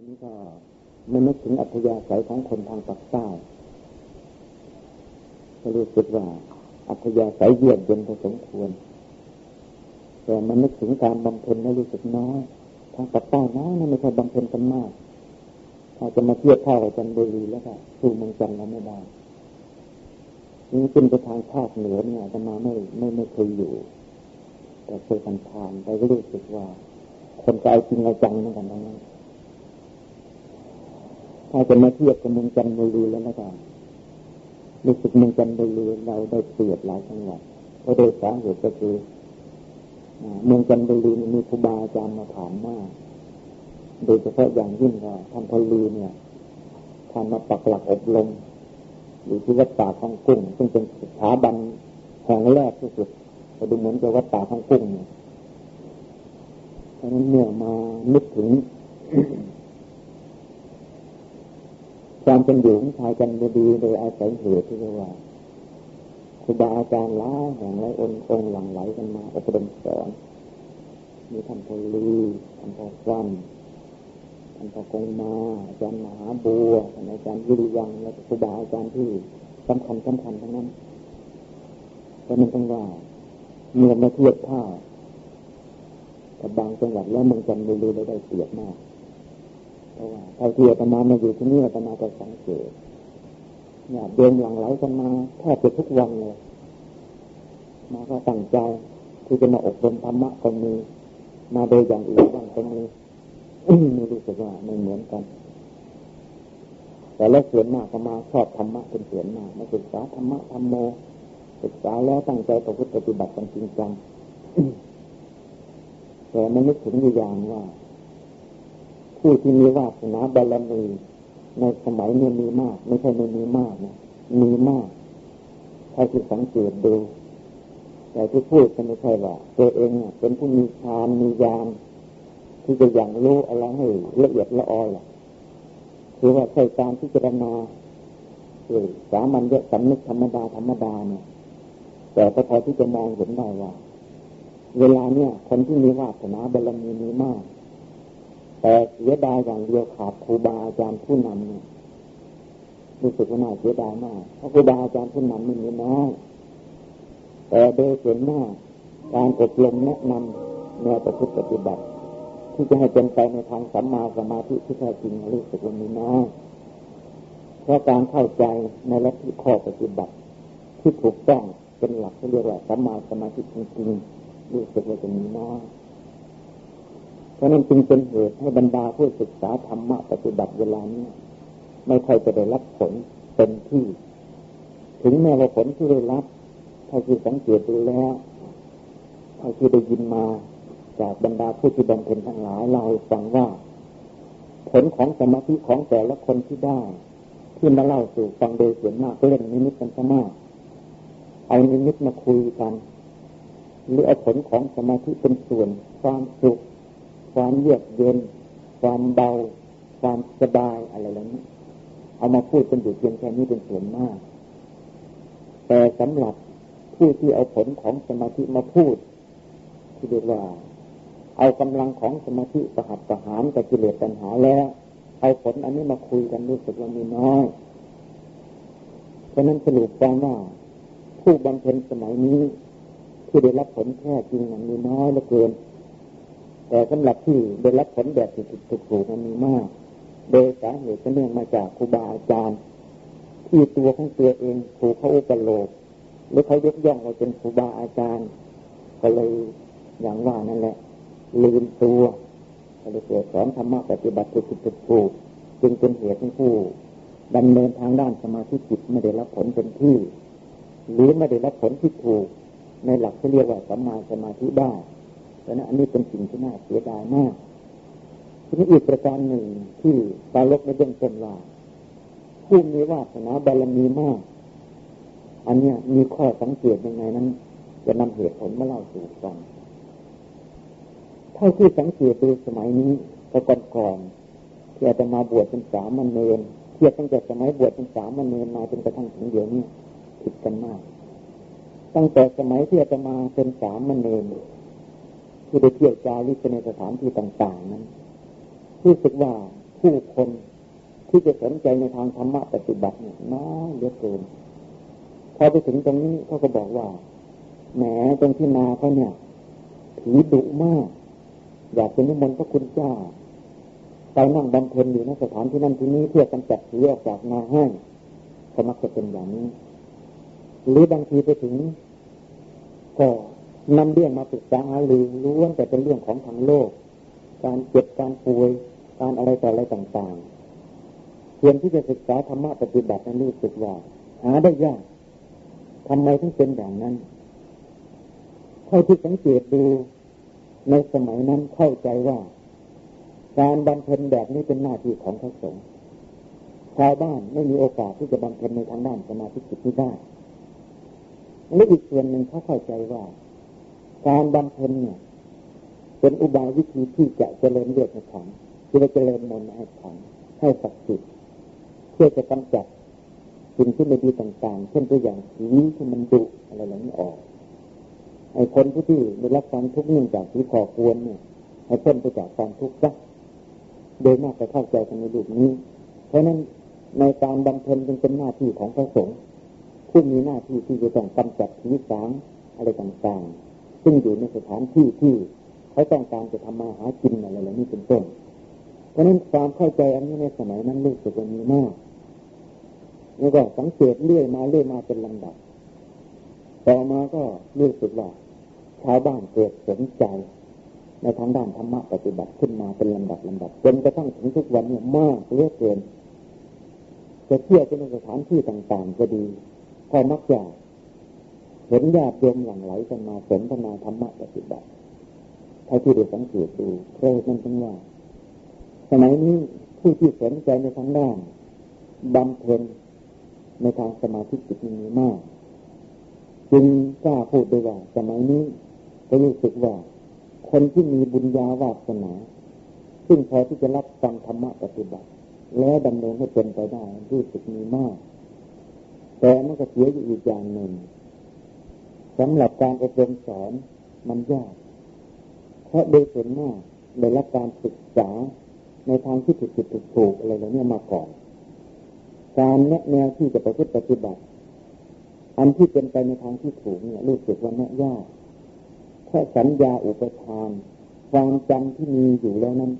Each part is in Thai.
ทีนี้ก็มันนึกถึงอัธยาศัยของคนทางปักใต้ก็รู้สึกว่า อัธยาศัยเยือกเย็นพอสมควร แต่มันนึกถึงการบำเพ็ญแล้วรู้สึกน้อยทางปักใต้น้อยนะไม่ใช่บำเพ็ญกันมาก ถ้าจะมาเทียบเท่ากับจันทบุรีแล้วก็สู้เมืองจันทร์เราไม่ได้นี่ขึ้นไปทางภาคเหนือเนี่ยจะมาไม่ไม่ไม่เคยอยู่ แต่เคยผ่านผ่านไปก็รู้สึกว่า คนใจจริงเอาจังเหมือนกันทั้งนั้น ถ้าจะมาเทียบกับเมืองจันทบุรีแล้วนะครับรู้สึกเมืองจันทบุรีเราได้เปรียบหลายจังหวัดเพราะโดยสาเหตุก็คือเมืองจันทบุรีมีครูบาอาจารย์มาถามมาก โดยเฉพาะอย่างยิ่งก็ท่านพลีเนี่ยท่านมาปักหลักอบรมอยู่ที่วัดป่าทองกุ้ง ซึ่งเป็นสถาบันแห่งแรกที่สุดก็ดูเหมือนกับวัดป่าทองกุ้งเนี่ยเพราะนั้นเนี่ยมานึกถึง ความเป็นอยู่ของชายกันดีโดยอาศัยเหตุที่เรียกว่าครูบาอาจารย์ล้าแห่งไรองค์องค์หลังไหลกันมาอบรมสอนมีท่านพลีท่านพอฟันท่านพอกงมาอาจารย์มหาบัวท่านอาจารย์วิริยังและครูบาอาจารย์ที่สำคัญสำคัญทั้งนั้นแต่มันต้องว่าเมื่อมาเทียบท่ากับบางจังหวัดแล้วเมืองจันทบุรีได้เปรียบมาก เพราะว่าเท่าที่อาตมามาอยู่ที่นี่อาตมาก็สังเกตเนี่ยเดินหลังไหลกันมาแทบจะทุกวันเลยมาก็ตั้งใจที่จะมาอบรมธรรมะก็มีมาโดยอย่างอื่นบ้างก็มีไม่รู้สึกว่าไม่เหมือนกัน แต่และส่วนมากก็มาชอบธรรมะเป็นส่วนมากมาศึกษาธรรมะธรรมโมศึกษาแล้วตั้งใจประพฤติปฏิบัติกันจริงจังแต่ไม่นึกถึงอย่างว่า ผู้ที่มีวาสนาบารมีในสมัยนี้มีมาก ไม่ใช่ไม่มีมากนะมีมากถ้าที่สังเกตดูแต่ที่พูดก็ไม่ใช่ว่าตัวเองเป็นผู้มีฌานมีญาณที่จะอย่างรู้อะไรให้ละเอียดละออล่ะคือว่าใช้การที่จะนาคือสามัญญสำนึกธรรมดาธรรมดาเนี่ย แต่ก็พอที่จะมองเห็นได้ว่า เวลาเนี่ย คนที่มีวาสนาบารมีมีมาก แต่เสียดายอย่างเดียวขาดครูบาอาจารย์ผู้นำเนี่ยรู้สึกว่าน่าเสียดายมากเพราะครูบาอาจารย์ผู้นำมันมีน้อยแต่โดยส่วนมากการอบรมแนะนำแนวประพฤติปฏิบัติ ที่จะให้เป็นไปในทางสัมมาสมาธิที่แท้จริงรู้สึกว่ามีน้อยเพราะการเข้าใจในลัทธิข้อปฏิบัติ ที่ถูกต้องเป็นหลักที่เรียกว่าสัมมาสมาธิจริงๆรู้สึกว่าจะมีน้อย เพราะนั้นจึงเป็นเหตุให้บรรดาผู้ศึกษาธรรมะปฏิบัติเวลานี้ไม่ค่อยจะได้รับผลเต็มที่ ถึงแม้ว่าผลที่ได้รับถ้าที่สังเกตดูแล้วถ้าที่ได้ยินมาจากบรรดาผู้ที่บำเพ็ญทั้งหลายเราฟังว่า ผลของสมาธิของแต่ละคนที่ได้ ที่มาเล่าสู่ฟังโดยส่วนมากเล่นนิมิตกันซะมากเอานิมิตมาคุยกันหรือเอาผลของสมาธิเป็นส่วนความสุข ความเยือกเย็น ความเบา ความสบายอะไรเหล่านี้เอามาพูดเป็นอยู่เพียงแค่นี้เป็นส่วนมาก แต่สำหรับผู้ที่เอาผลของสมาธิมาพูดที่เรียกว่า เอากำลังของสมาธิประหัตประหารกับกิเลสปัญหาแล้ว เอาผลอันนี้มาคุยกันรู้สึกว่ามีน้อยเพราะนั้นสรุปว่าว่าผู้บำเพ็ญสมัยนี้ ที่ได้รับผลแค่จริงมันมีน้อยเหลือเกิน แต่สำหรับที่ได้รับผลแบบถูกถูกมันมีมาก โดยสาเหตุเนื่องมาจากครูบาอาจารย์ ที่ตัวของตัวเองถูกเขาอุปโลกหรือเขายกย่องว่าเป็นครูบาอาจารย์ ก็เลยอย่างว่านั่นแหละ ลืมตัวก็เลยเกิดสอนธรรมะปฏิบัติถูกถูกถูกจึงเป็นเหตุให้ผู้ดำเนินทางด้านสมาธิจิตไม่ได้รับผลเป็นที่ หรือไม่ได้รับผลที่ถูก ในหลักที่เรียกว่าสัมมาสมาธิได้ ราะนั้นอันนี้เป็นสิ่งที่น่าเสียดายมากทีนี้อีกประการหนึ่งที่ตาลกในเบื้องต้นว่าผู้มีวาสนาบารมีมาก อันนี้มีข้อสังเกตยังไงนั้น จะนำเหตุผลมาเล่าสู่ฟังเท่าที่สังเกตดูสมัยนี้แต่ก่อนๆที่อาจจะมาบวชเป็นสามมันเนรเทียบตั้งแต่สมัยบวชเป็นสามมันเนรมาจนกระทั่งถึงเดี๋ยวนี้ผิดกันมาก ตั้งแต่สมัยที่อาจจะมาเป็นสามมันเนร ที่ได้เที่ยวจาริกในสถานที่ต่าง ๆ นั้นรู้สึกว่าผู้คนที่จะสนใจในทางธรรมะปฏิบัติเนี่ยน้อยเหลือเกินพอไปถึงตรงนี้เขาก็บอกว่าแหมตรงที่นาเขาเนี่ยผีดุมาก อยากจะนิมนต์พระคุณเจ้าไปนั่งบำเพ็ญอยู่ในสถานที่นั่นที่นี้เพื่อกำจัดผีออกจากนาให้ก็มักจะเป็นอย่างนี้ หรือบางทีไปถึงก็ นำเรื่องมาปรึกษาหารือล้วนแต่เป็นเรื่องของทางโลก การเจ็บการป่วย การอะไรต่ออะไรต่างๆเพียงที่จะศึกษาธรรมะปฏิบัตินั้นรู้สึกว่าหาได้ยากทำไมถึงเป็นอย่างนั้น เท่าที่สังเกตดูในสมัยนั้นเข้าใจว่า การบำเพ็ญแบบนี้เป็นหน้าที่ของพระสงฆ์ชาวบ้านไม่มีโอกาสที่จะบำเพ็ญในทางด้านสมาธิจิตนี้ได้และอีกส่วนหนึ่งเขาเข้าใจว่า การบำเพ็ญเนี่ย เป็นอุบายวิธีที่จะเจริญเลือดให้ขังที่จะเจริญมนต์ให้ขังให้ศักดิ์สิทธิ์เพื่อจะกำจัดสิ่งที่ไม่ดีต่างๆ เช่นตัวอย่างผีที่มันดุอะไรเหล่านี้ออก ไอ้คนผู้ที่ได้รับความทุกข์เนื่องจากผีก่อควรเนี่ยให้พ้นไปจากความทุกข์ซะโดยมากจะเข้าใจกันในรูปนี้ เพราะนั้นในการบำเพ็ญจึงเป็นหน้าที่ของพระสงฆ์ผู้มีหน้าที่ที่จะต้องกำจัดผีสางอะไรต่างๆ ซึ่งอยู่ในสถานที่ที่เขาต้องการจะทำมาหากินอะไรเหล่านี้เป็นต้น เพราะนั้นความเข้าใจอันนี้ในสมัยนั้นรู้สึกว่ามีมากแล้วก็สังเกตเรื่อยมาเรื่อยมาเป็นลำดับ ต่อมาก็รู้สึกว่าชาวบ้านเกิดสนใจ ในทางด้านธรรมะปฏิบัติขึ้นมาเป็นลำดับลำดับจนกระทั่งถึงทุกวันเนี่ยมากเรื่อยเกินจะเที่ยวไปในสถานที่ต่างๆก็ดีพอมักจะ เห็นญาติโยมหลั่งไหลกันมาสนทนาธรรมะปฏิบัติถ้าที่ได้สังเกตดูเพราะนั่นจึงว่า สมัยนี้ผู้ที่สนใจในทางด้านบำเพ็ญในทางสมาธิจิตมีมาก จึงกล้าพูดได้ว่า สมัยนี้ก็รู้สึกว่า คนที่มีบุญญาวาสนา ซึ่งพอที่จะรับฟังธรรมะปฏิบัติ และดำเนินให้เป็นไปได้รู้สึกมีมาก แต่มันก็เสียอยู่อีกอย่างหนึ่ง สำหรับการอบรมสอนมันยาก เพราะโดยส่วนมากได้รับการศึกษาในทางที่ผิดผิดถูกถูกอะไรเหล่านี้มาก่อน การแนะแนวที่จะประพฤติปฏิบัติ อันที่เป็นไปในทางที่ถูกเนี่ยรู้สึกว่าแน่ยากแค่สัญญาอุปทาน ความจำที่มีอยู่แล้วนั้น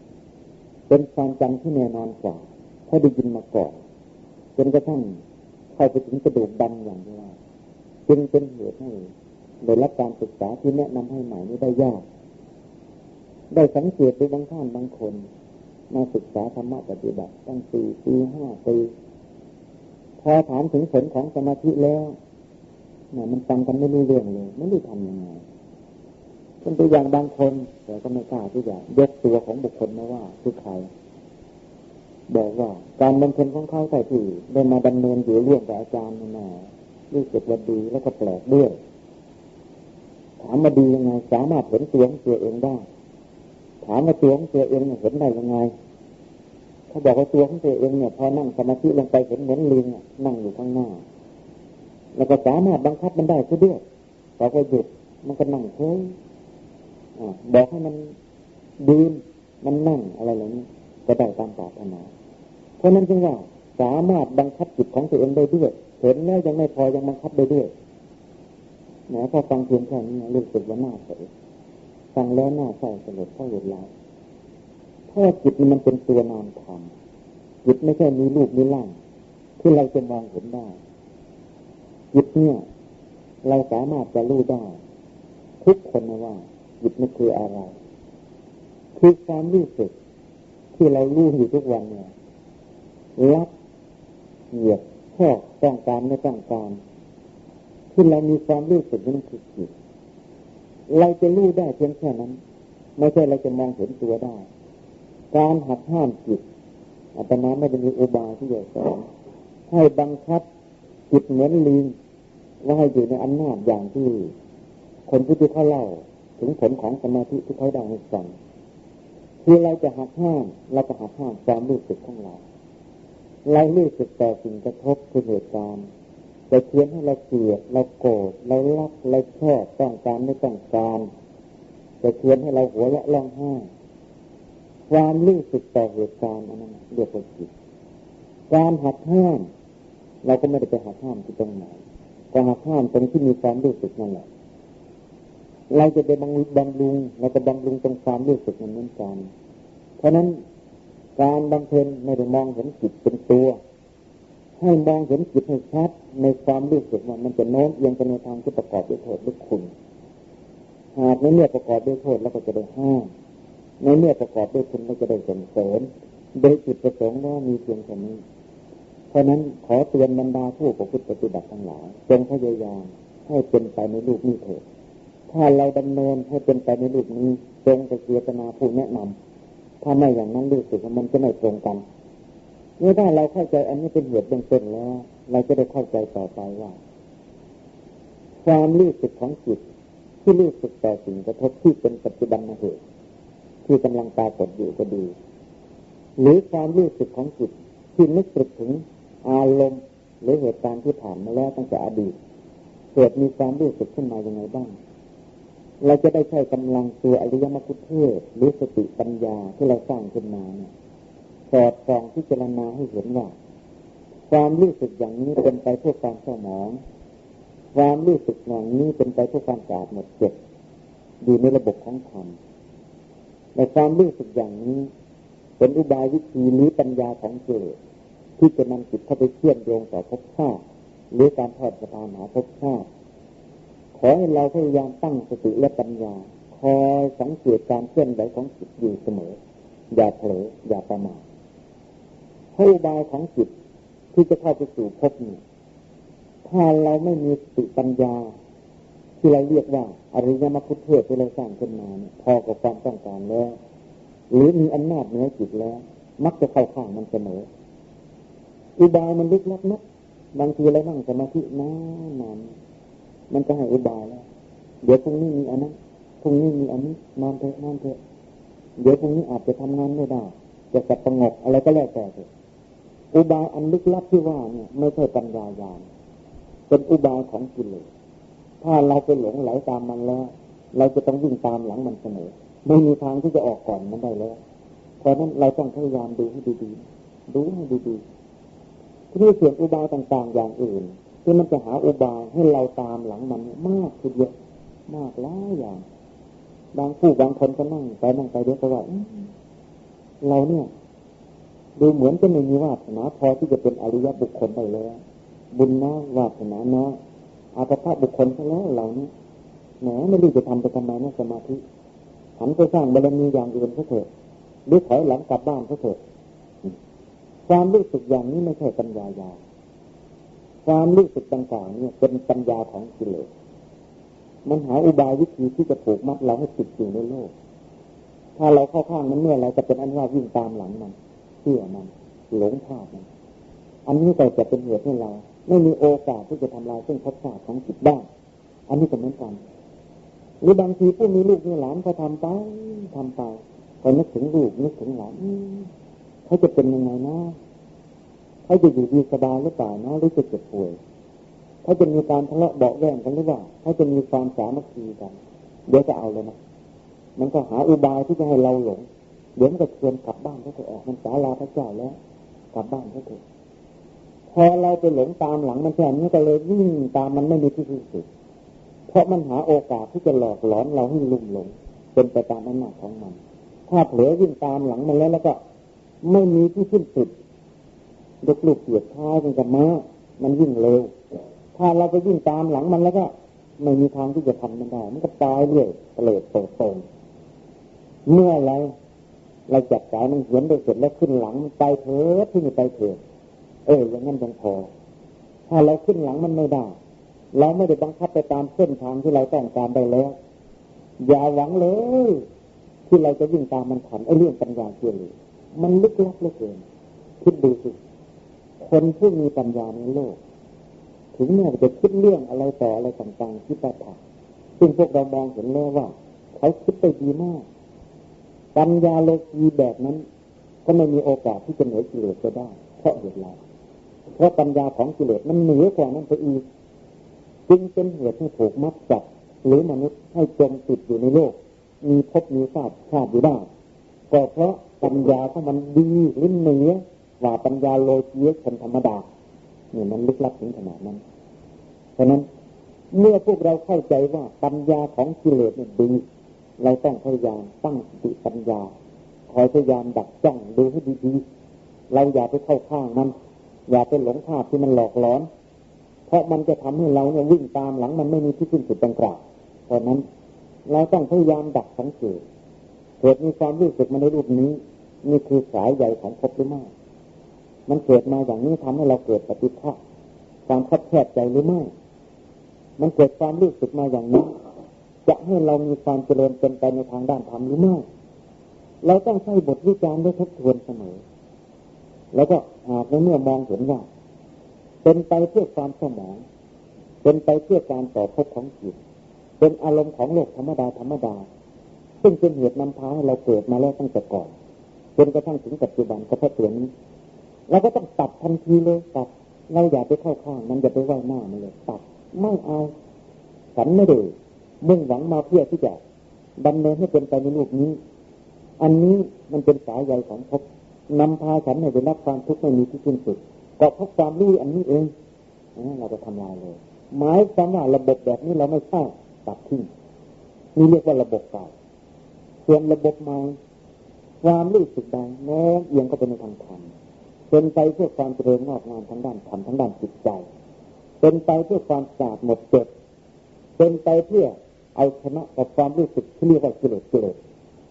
เป็นความจำที่แน่นอนกว่าถ้าะได้ยินมาก่อนจนกระทั่งเข้าไปถึงกระดูกดำอย่างนี้จึงเป็นเหตุให้ ได้รับการศึกษาที่แนะนำให้ใหม่นี้ได้ยาก ได้สังเกตดูบางท่านบางคน มาศึกษาธรรมะปฏิบัติ ตั้งสี่ปีห้าปีพอถามถึงผลของสมาธิแล้วเนี่ยมันฟังกันไม่รู้เรื่องเลยไม่รู้ทำยังไงเป็นตัวอย่างบางคนแต่ก็ไม่กล้าที่จะยกตัวของบุคคลมาว่าคือใครบอกว่า การบำเพ็ญของเขาแต่ที่ได้มาดำเนินอยู่ร่วมกับอาจารย์นี่นะรู้สึกว่าดีแล้วก็แปลกด้วย ถามมาดียังไง สามารถเห็นตัวของตัวเองได้ ถามว่าตัวของตัวเองเห็นได้ยังไงเขาบอกว่าตัวของตัวเองเนี่ยพอนั่งสมาธิลงไปเห็นเหมือนลิงนั่งอยู่ข้างหน้า แล้วก็สามารถบังคับมันได้ซะด้วยพอก็หยุดมันก็นั่งเฉยบอกให้มันดืนมันนั่งอะไรเหล่านี้ก็ได้ตามปรารถนาเพราะนั้นจึงว่าสามารถบังคับจิตของตัวเองได้ด้วย เห็นแล้วยังไม่พอยังบังคับได้ด้วย แหมพอฟังเพียงแค่นี้รู้สึกว่าน่าเสียฟังแล้วน่าเศร้าสลดเศร้าหดร้ายเพราะจิตมันเป็นตัวนามธรรมจิตไม่ใช่มีรูปมีร่างที่เราจะมองเห็นได้จิตเนี่ย เราสามารถจะรู้ได้ ทุกคนนะว่าจิตนี่คืออะไรคือความรู้สึกที่เรารู้อยู่ทุกวันเนี่ยรักเหยียดชอบต้องการไม่ต้องการ ที่เรามีความรู้สึกนั่นคือจิตเราจะรู้ได้เพียงแค่นั้น ไม่ใช่เราจะมองเห็นตัวได้ การหักห้ามจิตอาตมาไม่ได้มีอุบายที่จะสอนให้บังคับจิตเหมือนลิงว่าให้อยู่ในอำนาจอย่างที่ คนผู้ที่เขาเล่า ถึงผลของสมาธิที่เขาได้ให้ฟังคือเราจะหักห้ามเราจะหักห้ามความรู้สึกของเราเรารู้สึกแต่สิ่งกระทบคือเหตุการณ์ จะเทียนให้เราเกลียดเราโกรธเรารักเราชอบต้องการไม่ต้องการจะเทียนให้เราหัวและร้องไห้ความรู้สึกต่อเหตุการณ์อันนั้นเรียกว่าจิตการหักห้ามเราก็ไม่ได้ไปหักห้ามที่ตรงไหนก็หักห้ามตรงที่มีความรู้สึกนั่นแหละเราจะไปบำบำรุงเราจะบำรุงตรงความรู้สึกนั้นเหมือนกันเพราะนั้นการบำเพ็ญไม่ได้มองเห็นจิตเป็นตัว ให้มองเห็นจิตให้ชัดในความรู้สึกว่ามันจะโน้มเอียงไปในทางที่ประกอบด้วยโทษด้วยคุณ หากในเมื่อประกอบด้วยโทษแล้วก็จะได้ห้ามในเมื่อประกอบด้วยคุณก็จะได้ส่งเสริมโดยจิตประสงค์ว่ามีเพียงแค่นี้ เพราะนั้นขอเตือนบรรดาผู้ประพฤติปฏิบัติทั้งหลายจงพยายามให้เป็นไปในรูปนี้เถิดถ้าเราดำเนินให้เป็นไปในรูปนี้จงจะเจตนาผู้แนะนำถ้าไม่อย่างนั้นรู้สึกว่ามันจะไม่ตรงกัน เมื่อได้เราเข้าใจอันนี้เป็นเหตุเบื้องต้นแล้ว เราจะได้เข้าใจต่อไปว่า ความรู้สึกของจิตที่รู้สึกต่อสิ่งกระทบที่เป็นปัจจุบันเหตุที่กำลังปรากฏอยู่ก็ดี หรือความรู้สึกของจิตที่นึกถึงอารมณ์หรือเหตุการณ์ที่ผ่านมาแล้วตั้งแต่อดีตเกิดมีความรู้สึกขึ้นมาอย่างไงบ้าง เราจะได้ใช้กำลังตัวอริยมรรคเทศหรือสติปัญญาที่เราสร้างขึ้นมาเนี่ย สอดส่องพิจารณาให้เห็นว่า ความรู้สึกอย่างนี้เป็นไปเพื่อกามเศรสมอง ความรู้สึกอย่างนี้เป็นไปเพื่อการสะอาดหมดเจ็บอยู่ในระบบของธรรมในความรู้สึกอย่างนี้เป็นอุบายวิธีนี้ปัญญาของเจที่จะนำจิตเข้าไปเชื่อมโยงต่อภพชาติหรือการทอดสะพานหาภพชาติขอให้เราพยายามตั้งสติและปัญญาคอยสังเกตการเคลื่อนไหวของจิตอยู่เสมอ อย่าเผลออย่าประมาท ผู้บายของจิตที่จะเข้าไปสู่ภพนี้ถ้าเราไม่มีสติปัญญา ที่เราเรียกว่า อริยมรรคเทศที่เราสร้างขึ้นมาเนี่ยพอกับความต้องการแล้วหรือมีอำนาจเหนือจิตแล้ว มักจะเข้าข้างมันเสมออุบายมันลึกลับนักบางทีเรานั่งสมาธินานนานมันจะให้อุบายแล้ว เดี๋ยวพรุ่งนี้มีอันนั้นพรุ่งนี้มีอันนี้นอนเถอะนอนเถอะเดี๋ยวพรุ่งนี้อาจจะทำงานไม่ได้จะสับประงกอะไรก็แล้วแต่เถอะ อุบายอันลึกลับที่ว่าเนี่ยไม่ใช่ปัญญายานเป็นอุบายของกิเลสถ้าเราไปหลงไหลตามมันแล้ว เราจะต้องวิ่งตามหลังมันเสมอไม่มีทางที่จะออกก่อนมันได้แล้วเพราะนั้นเราต้องพยายามดูให้ดีๆดูให้ดีๆที่เสียงอุบายต่างๆ อย่างอื่น ที่มันจะหาอุบายให้เราตามหลังมันมากทีเดียวมากหลายอย่าง บางผู้บางคนก็นั่งไปนั่งไปเดี๋ยวก็ว่าเราเนี่ย ดูเหมือนจะไม่มีวาสนาพอที่จะเป็นอริยบุคคลได้แล้ว บุญน้อยวาสนาน้อยอาภะบุคคลซะแล้วเรานี่ยแหมไม่รู้จะทำไปทำไมนะสมาธิหันไปสร้างบารมีอย่างอื่นเถอะหรือถอยหลังกลับบ้านเถอะความรู้สึกอย่างนี้ไม่ใช่ปัญญายาความรู้สึกต่างๆเนี่ยเป็นปัญญาของกิเลสมันหาอุบายวิธีที่จะผูกมัดเราให้ติดอยู่ในโลก ถ้าเราเข้าข้างมันเมื่อเรจะเป็นอันว่าวิ่งตามหลังมัน ชื่อมัน หลงพลาดมัน อันนี้ก็จะเป็นเหตุให้เรา ไม่มีโอกาสที่จะทำลายเส้นพัฒนาของจิตได้ อันนี้ก็เหมือนกัน หรือบางทีผู้มีลูกมีหลานเขาทำไปทำไปพอนึกถึงลูกนึกถึงหลานเขาจะเป็นยังไงนะเขาจะอยู่ดีสบายหรือเปล่านะหรือจะเจ็บป่วยเขาจะมีการทะเลาะเบาแวงกันหรือเปล่าเขาจะมีความสามัคคีกันเดี๋ยวจะเอาเลยนะมันก็หาอุบายที่จะให้เราหลง เดี๋ยวมันก็ชวนกลับบ้านเขาเถอะมันสาลาพระเจ้าแล้ว กลับบ้านเขาเถอะพอเราไปหลงตามหลังมันแค่นี้ก็เลยวิ่งตามมันไม่มีที่สิ้นสุด เพราะมันหาโอกาสที่จะหลอกหลอนเราให้ลุ่มหลงเป็นไปตามอำนาจของมัน ถ้าเผลอวิ่งตามหลังมันแล้วแล้วก็ ไม่มีที่สิ้นสุดลูกลูกเกียดท้ายมันกับม้ามันวิ่งเร็ว ถ้าเราไปวิ่งตามหลังมันแล้วก็ไม่มีทางที่จะทำมันได้ มันก็ตายเรื่อยเปลดโตตงเมื่อไร เราจับสายมันเหียนไปเสร็จแล้วขึ้นหลังมันไปเถิดที่นี่ไปเถิดเอออย่างนั้นยังพอ ถ้าเราขึ้นหลังมันไม่ได้ เราไม่ได้บังคับไปตามเส้นทางที่เราต้องการได้แล้ว อย่าหวังเลย ที่เราจะวิ่งตามมันทันไอ้เรื่องปัญญาเชื่อเลยมันลึกลับเหลือเกินคิดดูสิคนผู้มีปัญญาในโลก ถึงแม้จะคิดเรื่องอะไรต่ออะไรต่างๆที่ประทาซึ่งพวกเรามองเห็นแล้วว่า เขาคิดไปดีมาก ปัญญาโลกีแบบนั้น ก็ไม่มีโอกาสที่จะเหนือกิเลสจะได้ เพราะเหตุไรเพราะปัญญาของกิเลสมันเหนือกว่านั้นไปอีกจึงเป็นเหตุให้ถูกมัดจับหรือมนุษย์ให้จมติดอยู่ในโลก มีภพมีชาติชาติอยู่ได้ก็เพราะปัญญาของมันดีหรือเหนือกว่าปัญญาโลจีคนธรรมดาเนี่ยมันลึกลับถึงขนาดนั้นเพราะนั้นเมื่อพวกเราเข้าใจว่าปัญญาของกิเลสเนี่ยดี เราต้องพยายามตั้งสติปัญญาคอยพยายามดักจ้องดูให้ดีๆ เราอย่าไปเข้าข้างมัน อย่าไปหลงภาพที่มันหลอกหลอน เพราะมันจะทำให้เราเนี่ยวิ่งตามหลังมันไม่มีที่สิ้นสุดดังกล่าวเพราะนั้น เราต้องพยายามดักสังเกตเกิดมีความรู้สึกมาในรูปนี้นี่คือสายใหญ่ของภพหรือไม่ มันเกิดมาอย่างนี้ทำให้เราเกิดปฏิฆะความคับแคบใจหรือไม่ มันเกิดความรู้สึกมาอย่างนี้ จะให้เรามีความเจริญเป็นไปในทางด้านธรรมหรือไม่เราต้องใช้บทวิจารณ์ได้ทบทวนเสมอ แล้วก็หากในเมื่อมองเห็นว่าเป็นไปเพื่อความสมอง เป็นไปเพื่อการต่อพบของจิต เป็นอารมณ์ของโลกธรรมดาธรรมดา ซึ่งเป็นเหตุนำพาให้เราเกิดมาแล้วตั้งแต่ก่อนจนกระทั่งถึงปัจจุบันก็เพราะตัวนี้เราก็ต้องตัดทันทีเลยตัดเราอย่าไปเข้าข้างมันอย่าไปไหวหน้ามันเลยตัดไม่เอา ฉันไม่ได้ มุ่งหวังมาเพื่อที่จะดำเนินให้เป็นไปในรูปนี้ อันนี้มันเป็นสายใยของภพนำพาฉันให้ได้รับความทุกข์ไม่มีที่สิ้นสุดก็เพราะความรู้อันนี้เองเราก็ทำลายเลยหมายความว่าระบบแบบนี้เราไม่ใช่ตัดทิ้งนี่เรียกว่าระบบเก่าส่วนระบบใหม่ความรู้สึกใดโน้มเอียงก็เป็นในทางธรรมเป็นไปเพื่อความเจริญงอกงามทั้งด้านธรรมทั้งด้านจิตใจ เป็นไปเพื่อความสะอาดหมดจดเป็นไปเพื่อ เอาชนะกับความรู้สึกที่เรียกว่ากิเลสกิเลส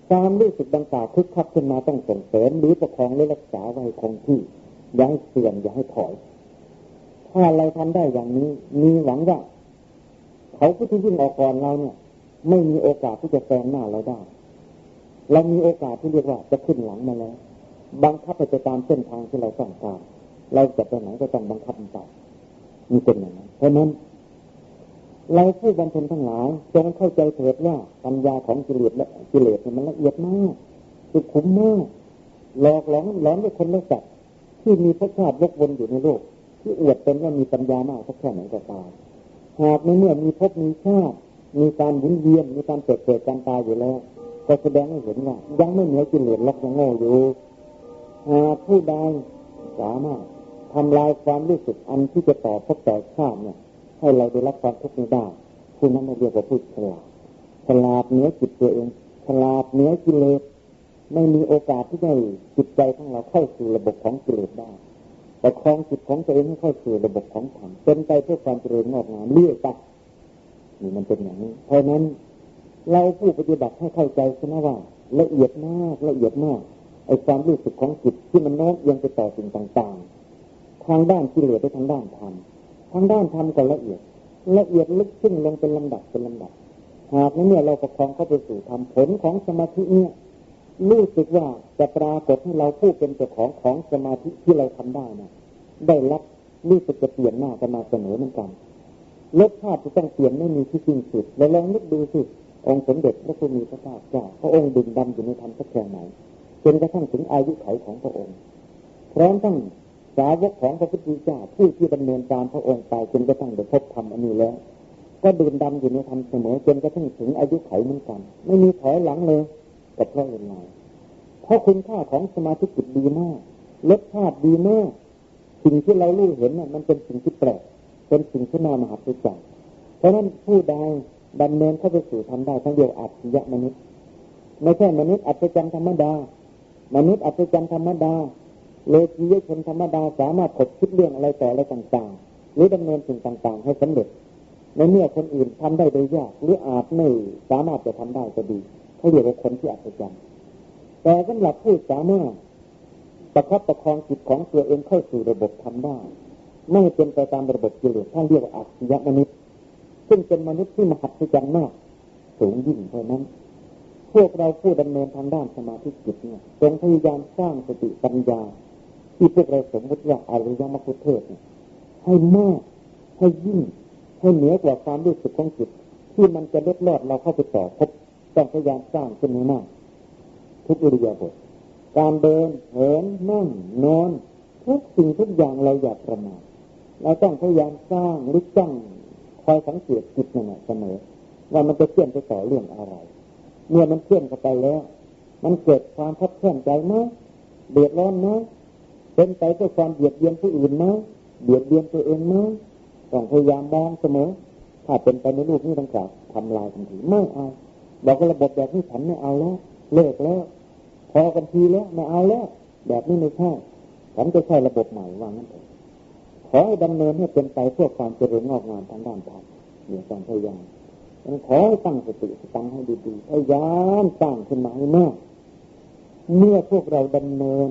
ความรู้สึกดังกล่าวคึกคักขึ้นมาต้องส่งเสริมหรือประคองและรักษาไว้คงที่อย่าให้เสื่อมอย่าให้ถอย ถ้าเราทำได้อย่างนี้ มีหวังว่าเขาผู้ที่ยิ่งออกก่อนเราเนี่ย ไม่มีโอกาสที่จะแซงหน้าเราได้ เรามีโอกาสที่เรียกว่าจะขึ้นหลังมาแล้ว บังคับไปตามเส้นทางที่เราต้องการเราจะไปไหนก็ต้องบังคับมันไปมีเป็นอย่างนั้นเพราะนั้น เราผู้บำเพ็ญทั้งหลายจงเข้าใจเถิดว่าปัญญาของกิเลสและกิเลสมันละเอียดมากสุขุมมากหลอกหลอนหลอนด้วยคนละจัดที่มีพระชาติวกวนอยู่ในโลก ที่อวดเป็นว่ามีปัญญามากสักแค่ไหนก็ตามหากในเมื่อมีพบมีชาติมีการหมุนเวียนมีการเกิดเกิดการตายอยู่แล้ว ก็แสดงให้เห็นว่ายังไม่เหนือกิเลสล็อกยังโง่อยู่หากผู้ใดสามารถทำลายความรู้สึกอันที่จะต่อพบต่อชาติเนี่ย ให้เราได้รับความทุกข์นี้ได้ผู้นั้นเรียกว่าผู้ฉลาดฉลาดเนื้อจิตตัวเองฉลาดเนื้อกิเลสไม่มีโอกาสที่ได้จิตใจของเราเข้าสู่ระบบของกิเลสได้แต่ครองจิตของตัวเองให้เข้าสู่ระบบของธรรมเป็นไปเพื่อความเจริญงอกงามเรื่อยไปนี่มันเป็นอย่างนี้ เพราะนั้นเราผู้ปฏิบัติให้เข้าใจใช่ไหมว่า ละเอียดมากละเอียดมากไอ้ความรู้สึกของจิตที่มันโน้มเอียงไปต่อสิ่งต่าง ๆ ทางด้านกิเลสไปทางด้านธรรม ทางด้านธรรมก็ละเอียด ละเอียดลึกขึ้นลงเป็นลำดับเป็นลำดับ หากนั้นเนี่ยเราประคองเข้าไปสู่ธรรมผลของสมาธิเนี่ยรู้สึกว่าจะปรากฏให้เราผู้เป็นเจ้าของของสมาธิที่เราทำได้นะได้รับรู้สึกจะเปลี่ยนหน้ากันมาเสมอเหมือนกันรสชาติจะต้องเปลี่ยนไม่มีที่สิ้นสุดแล้วลองนึกดูสิองค์สมเด็จพระพุทธเจ้าเจ้าพระองค์ดึงดำอยู่ในธรรมสักแค่ไหนจนกระทั่งถึงอายุไขของพระองค์พร้อมทั้ง สาวกของพระพุทธเจ้าผู้ที่ดำเนินตามพระองค์ไปจนกระทั่งได้พบธรรมอันนี้แล้ว ก็ดื่มดำอยู่ในธรรมเสมอจนกระทั่งถึงอายุไขเหมือนกัน ไม่มีถอยหลังเลยแต่เพราะอะไรเพราะคุณค่าของสมาธิจิตดีมากรสชาติดีมากสิ่งที่เรารู้เห็นน่ะมันเป็นสิ่งที่แปลกเป็นสิ่งที่น่ามหัศจรรย์เพราะนั้นผู้ใดดำเนินเข้าไปสู่ทำได้ทั้งเดียวอัจฉริยะมนุษย์ ไม่ใช่มนุษย์อัศจรรย์ธรรมดามนุษย์อัศจรรย์ธรรมดา โลกียชนธรรมดาสามารถขดคิดเรื่องอะไรต่ออะไรต่างๆ หรือดำเนินสิ่งต่างๆ ให้สำเร็จ ในเมื่อคนอื่นทำได้โดยยากหรืออาจไม่สามารถจะทำได้ก็ดีเขาเรียกว่าคนที่อัศจรรย์แต่สำหรับผู้สามารถประคับประคองจิตของตัวเองเข้าสู่ระบบทำได้ ไม่เป็นไปตามระบบกิเลสท่านเรียกว่าอัจฉริยะมนุษย์ ซึ่งเป็นมนุษย์ที่มหัศจรรย์มากสูงยิ่งเพราะนั้น พวกเราผู้ดำเนินทางด้านสมาธิจิตเนี่ยจงพยายามสร้างสติปัญญา ที่พวกเราสมมติว่าอริยมรรคเทศเนี่ยให้มากให้ยิ่งให้เหนือกว่าความรู้สึกของจิต ที่มันจะเล็ดลอดเราเข้าไปต่อพบต้องพยายามสร้างขึ้นให้มากทุกอิริยาบถการเดินเหินนั่งนอนทุกสิ่งทุกอย่างเราอย่าประมาทเราต้องพยายามสร้างหรือจ้องคอยสังเกตจิตนั่นแหละเสมอว่ามันจะเคลื่อนไปต่อเรื่องอะไร เมื่อมันเคลื่อนเข้าไปแล้ว มันเกิดความทับแค้นใจไหมเดือดร้อนไหม เป็นไปเพื่อความเบียดเบียนผู้อื่นไหมเบียดเบียนตัวเองไหมต้องพยายามมองเสมอ ถ้าเป็นไปในรูปนี้ต้องกล่าวทำลายทันทีไม่เอาบอกว่าระบบแบบนี้ฉันไม่เอาแล้วเลิกแล้ว พอกันทีแล้วไม่เอาแล้ว แบบนี้ไม่ใช่ฉันจะใช้ระบบใหม่ว่างั้นเถอะขอให้ดำเนินให้เป็นไปเพื่อความเจริญงอกงามทางด้านธรรมเดี๋ยวต้องพยายามขอให้ตั้งสติตั้งให้ดีๆพยายามตั้งขึ้นมาให้มากเมื่อพวกเราดำเนิน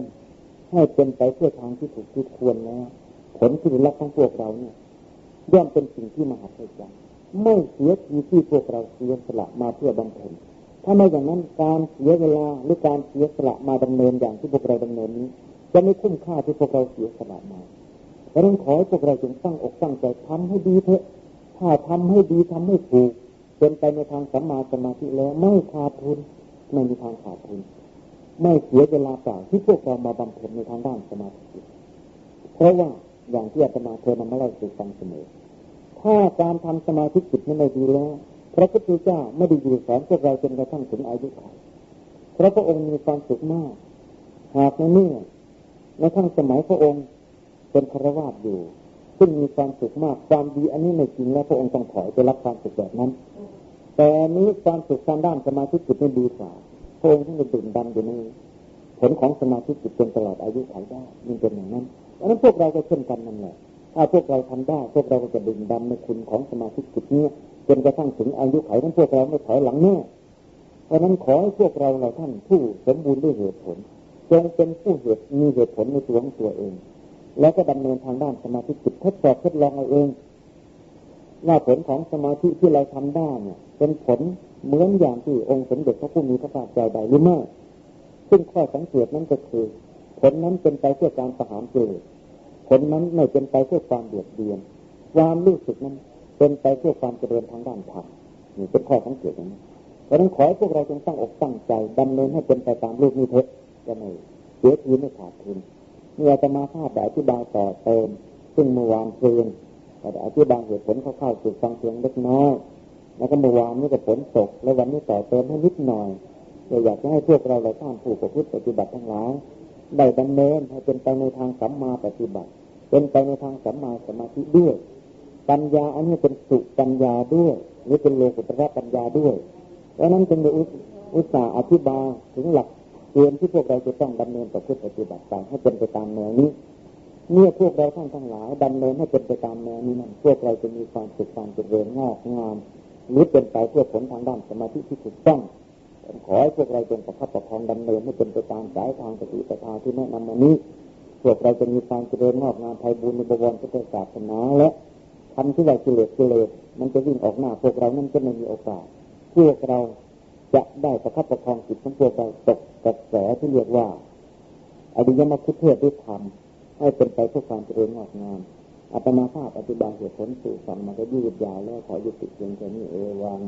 ให้เป็นไปเพื่อทางที่ถูกที่ควรแล้วผลที่ได้รับของพวกเราเนี่ยย่อมเป็นสิ่งที่มหัศจรรย์ไม่เสียทีที่พวกเราเสียสละมาเพื่อบำเพ็ญถ้าไม่อย่างนั้นการเสียเวลาหรือการเสียสละมาดำเนินอย่างที่พวกเราดำเนินนี้ จะไม่คุ้มค่าที่พวกเราเสียสละมาดังนั้นขอให้พวกเราจงตั้งอกตั้งใจทำให้ดีเถอะถ้าทำให้ดีทำให้ถูกเป็นไปในทางสัมมาสมาธิแล้วไม่ขาดทุนไม่มีทางขาดทุน ไม่เสียเวลาเปล่าที่พวกเรามาบำเพ็ญในทางด้านสมาธิ เพราะว่าอย่างที่อาตมาเคยนำมาเล่าสู่ฟังเสมอ ถ้าการทำสมาธิจิตนั้นไม่ดีแล้ว พระพุทธเจ้าไม่ได้อยู่สอนพวกเราจนกระทั่งถึงอายุขัยพระพระองค์มีความสุขมาก หากในเมื่อในทั้งสมัยพระองค์เป็นครวาสอยู่ ซึ่งมีความสุขมากความดีอันนี้ในจริงแล้วพระองค์ต้องถอยไปรับความสุขแบบนั้น แต่นี้ความสุขทางด้านสมาธิจิตไม่ดีกว่า พระองที่จะดื่มดำอยู่ในผลของสมาธิจิตจนตลอดอายุขัยได้ยิ่งเป็นอย่างนั้นเพราะนั้นพวกเราก็เช่นกันนั่นแหละถ้าพวกเราทำได้ พวกเราก็จะดึงดำในคุณของสมาธิจิตนี้จนกระทั่งถึงอายุไขนั้นพวกเราไม่ถอยหลังแน่เพราะนั้นขอให้พวกเราเราท่านผู้สมบูรณ์ด้วยเหตุผล จงเป็นผู้เหตุมีเหตุผลในตัวของตัวเอง แล้วก็ดำเนินทางด้านสมาธิจิตทดสอบทดลองเอาเองว่าผลของสมาธิที่เราทำได้เนี่ยเป็นผลเหมือนอย่างที่องค์สมเด็จพระผู้มีพระภาคเจ้าใดหรือไม่ซึ่งข้อสังเกตนั้นก็คือ ผลนั้นเป็นไปเพื่อการประหารเกิดผลนั้นไม่เป็นไปเพื่อความเดือดเบียนความรู้สึกนั้นเป็นไปเพื่อความเจริญทางด้านธรรมนี่เป็นข้อสังเกตนะเพราะนั้นขอให้พวกเราจงตั้งอกตั้งใจดำเนินให้เป็นไปตามรูปนี้เถอะจะไม่เสียทีไม่ขาดทุนเมื่อจะมาภาพแต่อธิบายต่อเติม ซึ่งเมื่อวานเพลินแต่อธิบายเหตุผลเข้าๆสู่ฟังเพียงเล็กน้อย แล้วก็เมื่อวานนี้ก็ฝนตก แล้ววันนี้ต่อเติมให้นิดหน่อยเราอยากจะให้พวกเราเราท่านผู้ประพฤติปฏิบัติทั้งหลายได้ดำเนินให้เป็นไปในทางสัมมาปฏิบัติ เป็นไปในทางสัมมาสมาธิด้วย ปัญญาอันนี้เป็นสุปัญญาด้วยหรือเป็นโลกุตระปัญญาด้วยเพราะนั้นจึงได้อุตส่าห์อธิบายถึงหลักเกณฑ์ที่พวกเราจะต้องดำเนินประพฤติปฏิบัติตามให้เป็นไปตามแนวนี้เมื่อพวกเราท่านทั้งหลายดำเนินให้เป็นไปตามแนวนี้นั้นพวกเราจะมีความสุขความเจริญงอกงาม หรือเป็นไปเพื่อผลทางด้านสมาธิที่ถูกต้องผมขอให้พวกเราจงประคับประคองดำเนินให้เป็นไปตามสายทางปฏิปทาที่แนะนำมานี้ พวกเราจะมีความเจริญงอกงามไพบุญในบวรพุทธศาสนาและทำที่เรากิเลสกิเลสมันจะวิ่งออกหน้า พวกเรานั้นจะไม่มีโอกาสพวกเราจะได้ประคับประคองจิตของพวกเราตกกระแสที่เรียกว่าอริยมรรคเทศด้วยธรรมให้เป็นไปเพื่อความเจริญงอกงาม อัตมาภาพอธิบายเหตุผลสู่ฟังมาก็ยืดยาวแล้วขอยุติเพียงแค่นี้เอวัง